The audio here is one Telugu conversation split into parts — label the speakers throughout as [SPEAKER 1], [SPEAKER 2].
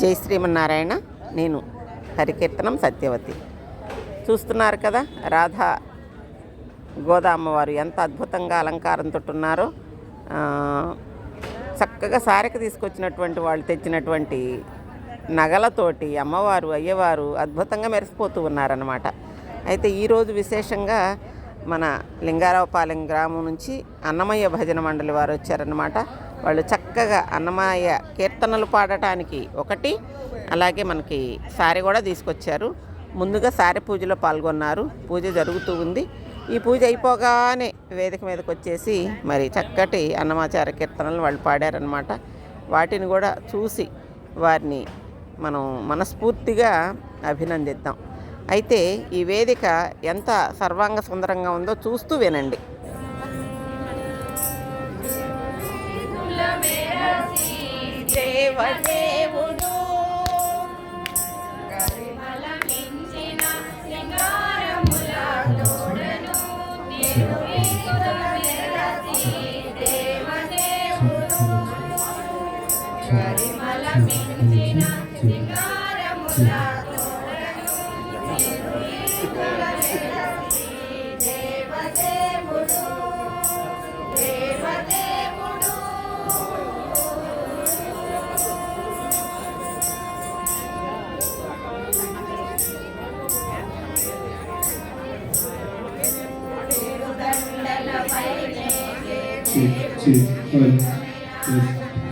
[SPEAKER 1] జై శ్రీమన్నారాయణ నేను హరికీర్తనం సత్యవతి. చూస్తున్నారు కదా రాధా గోదా అమ్మవారు ఎంత అద్భుతంగా అలంకారంతో ఉన్నారో చక్కగా సారెకి తీసుకొచ్చినటువంటి వాళ్ళు తెచ్చినటువంటి నగలతోటి అమ్మవారు అయ్యవారు అద్భుతంగా మెరిసిపోతూ ఉన్నారన్నమాట. అయితే ఈరోజు విశేషంగా మన లింగారావుపాలెం గ్రామం నుంచి అన్నమయ్య భజన మండలి వారు వచ్చారన్నమాట. వాళ్ళు చక్కగా అన్నమయ్య కీర్తనలు పాడటానికి ఒకటి అలాగే మనకి సారి కూడా తీసుకొచ్చారు. ముందుగా సారి పూజలో పాల్గొన్నారు. పూజ జరుగుతూ ఉంది. ఈ పూజ అయిపోగానే వేదిక మీదకి వచ్చేసి మరి చక్కటి అన్నమాచార కీర్తనలు వాళ్ళు పాడారనమాట వాటిని కూడా చూసి వారిని మనం మనస్ఫూర్తిగా అభినందిద్దాం. అయితే ఈ వేదిక ఎంత సర్వాంగ సుందరంగా ఉందో చూస్తూ వినండి. దేవదేవుడు.
[SPEAKER 2] Two, two, one, yes.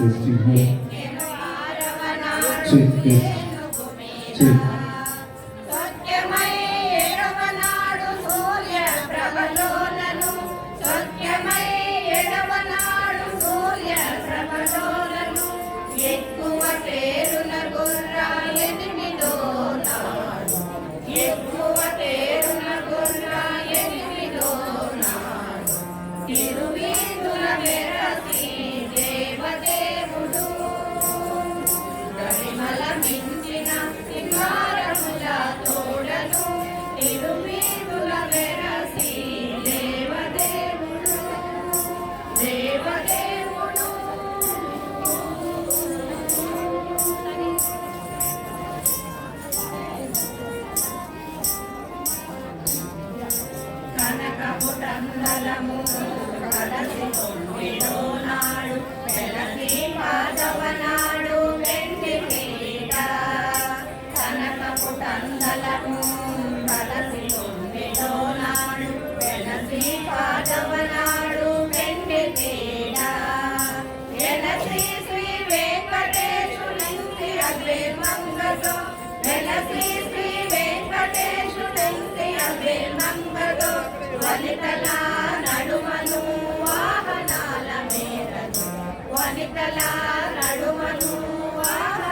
[SPEAKER 3] Jesus, Jesus, వనితల నడుమను వాహనాల మీదను వనితల నడుమను వాహన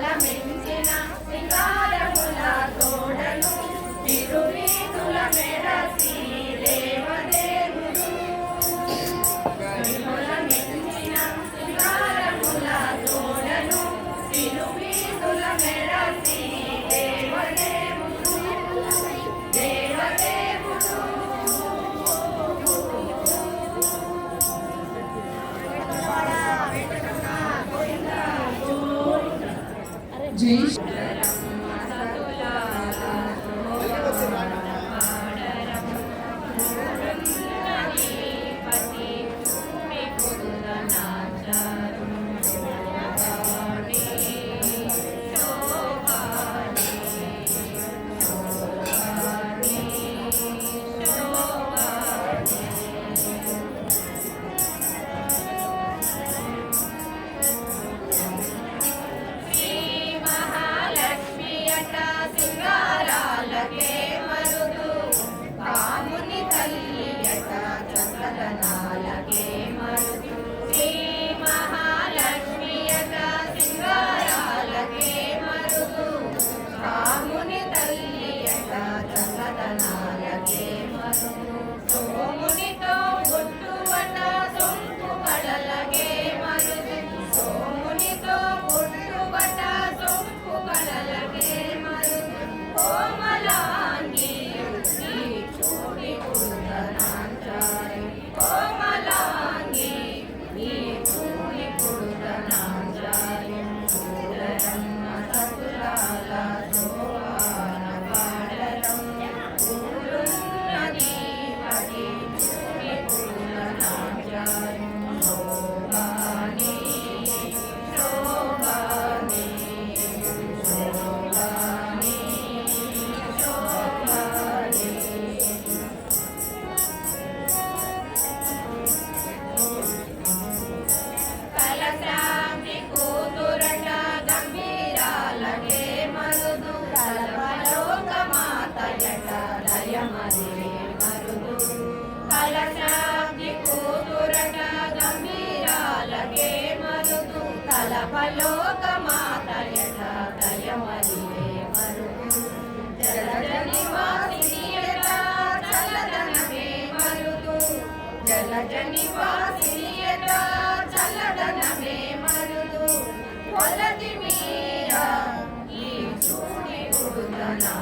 [SPEAKER 3] la bencena, జలజ నివాసీయత చల్లడనమే మరులు కొలది మీరా ఈ చూడి గురుదనా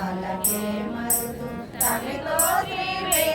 [SPEAKER 3] తలకే మరుదు తల్లితో శ్రీ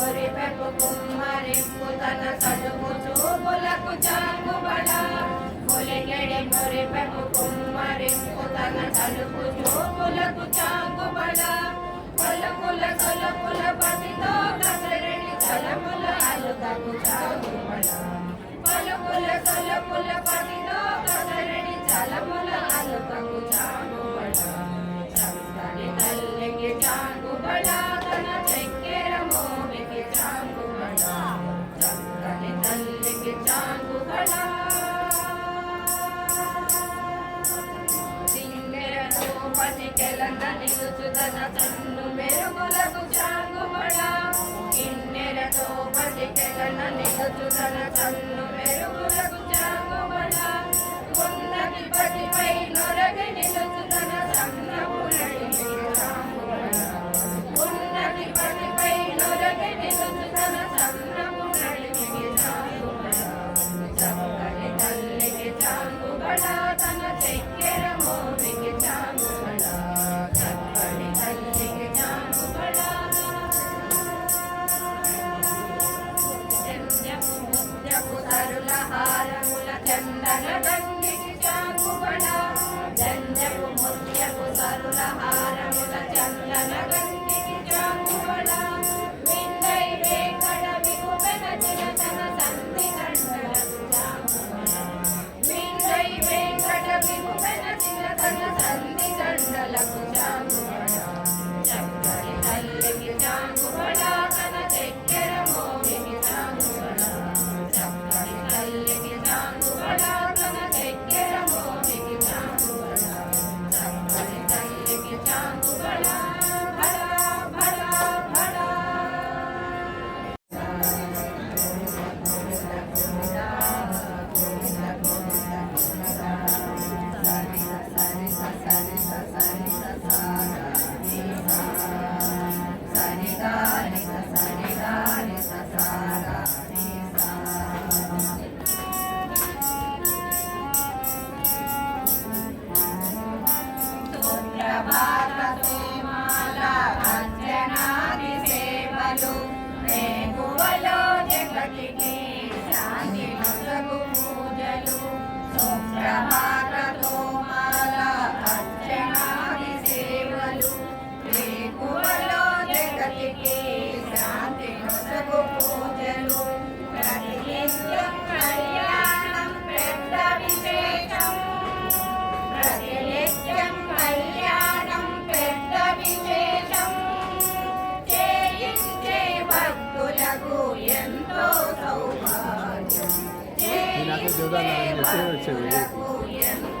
[SPEAKER 3] మురిపెపు కుమ్మరింపు తన సడుపు చూపులకు చాంగుబడ పులిగడి మురిపెపు కుమ్మరింపు తన సడుపు చూపులకు చాంగుబడ కొలకుల కొలకుల పతితో కసరిని తలముల అలుకకు చాంగుబడ కొలకుల కొలకుల పతితో కసరిని తలముల అలుకకు చాంగుబడ తన తన్ను మెరుగులకు చాంగుబడా కిన్నెలతో పసికెగన Bye.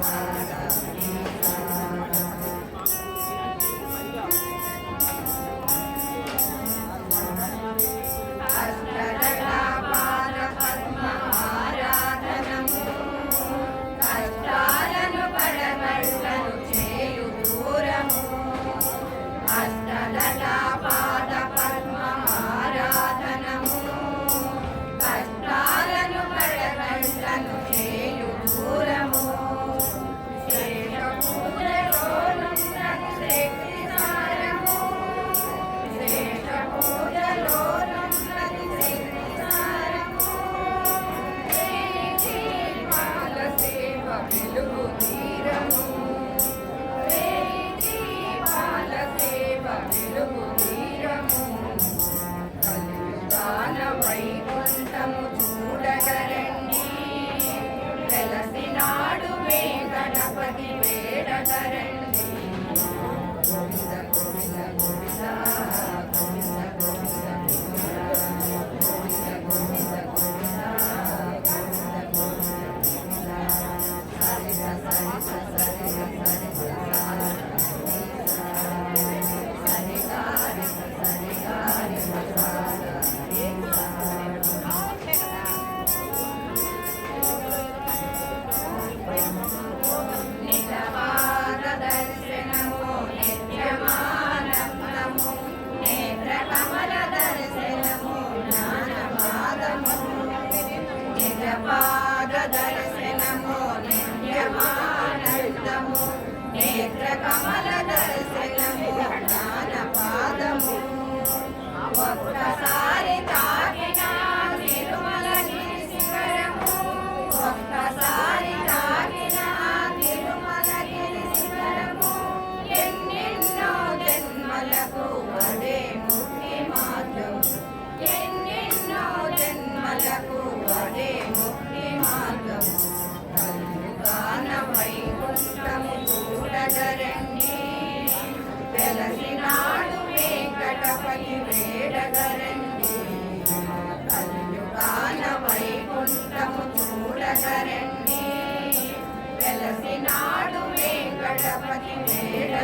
[SPEAKER 3] มา Thank you. జన్మలకు అదే ముక్తి మార్గం ఎన్నెన్నో జన్మలకు అదే ముక్తి మార్గం కలుగాన వైకుంఠము చూడగరండి వెలసినాడు వెంకటపతి వేడగరండి కలుగాన వైకుంఠము చూడగరండి వెలసినాడు వెంకటపతి వేడ